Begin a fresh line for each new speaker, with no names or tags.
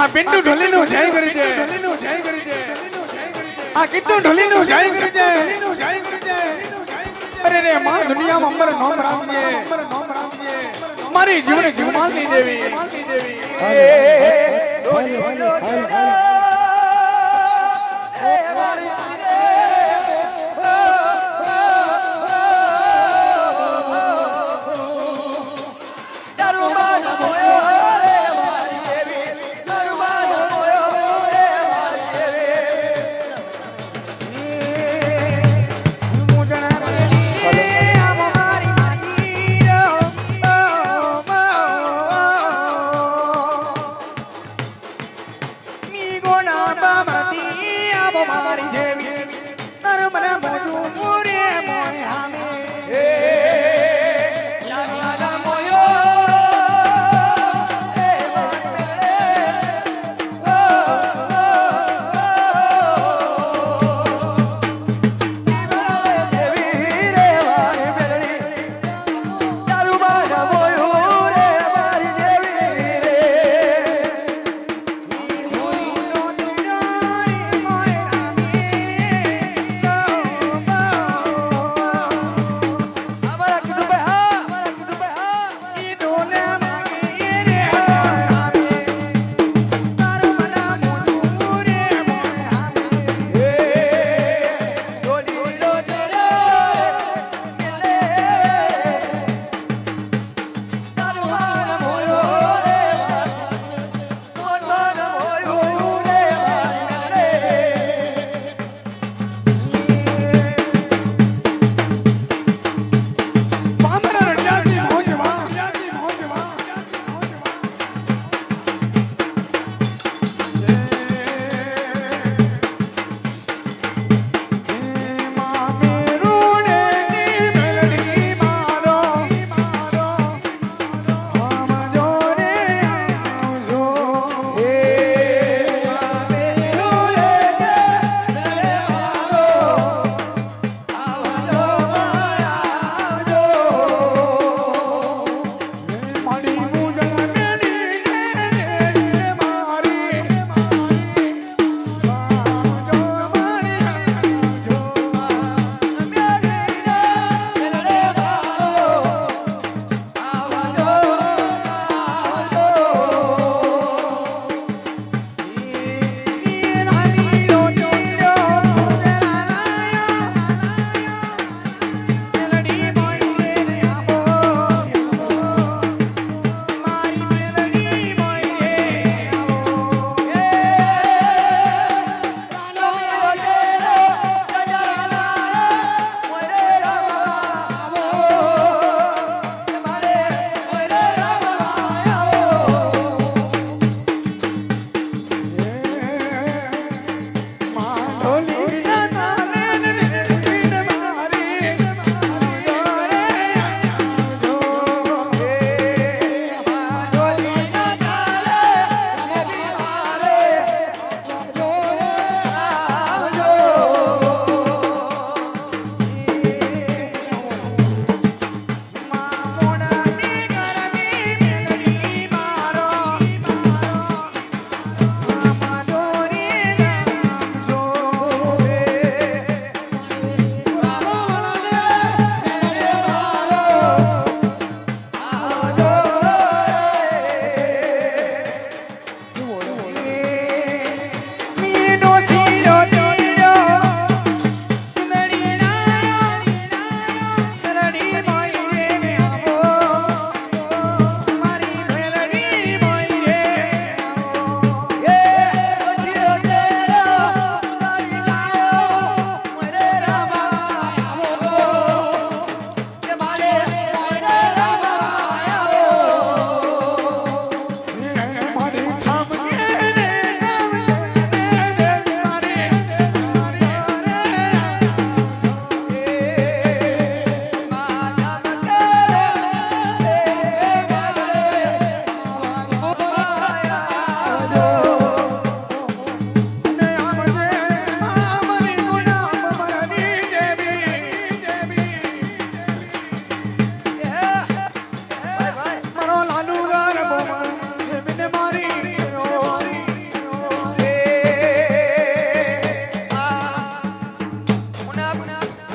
આ પિન્ટુ ઢોલીનું જય કરી દે. ઢોલીનું જય કરી દે. આ કિત્તુ ઢોલીનું જય કરી દે. ઢોલીનું જય કરી દે. અરે રે માં દુનિયામાં અમર નોમ રાખજે અમર નોમ રાખજે મારી જીવન જીવમાલની દેવી દેવી